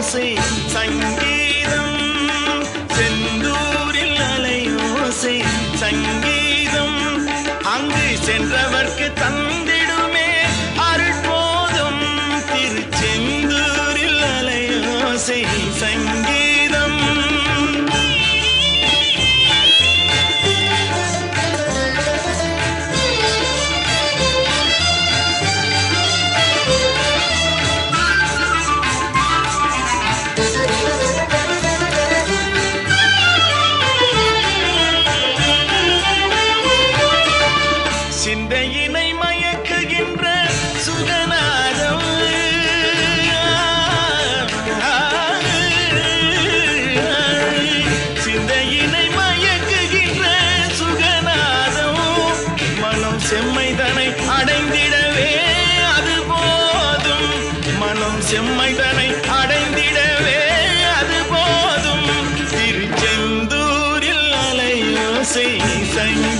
அலையோசை சங்கீதம். செந்தூரில் அலையோசை சங்கீதம். அங்கு சென்றவர்க்கு தந்திடுமே. அருள் போதும். திருச்செந்தூரில் அலையோசை சங்கீதம். சிந்தையினை மயக்குகின்ற சுகநாதம். சிந்தையினை மயக்குகின்ற சுகநாதம். மனம் செம்மைதனை அடைந்திடவே அது போதும். மனம் செம்மைதனை அடைந்திடவே அது போதும். திருச்செந்தூரில் அலையோசை சங்கே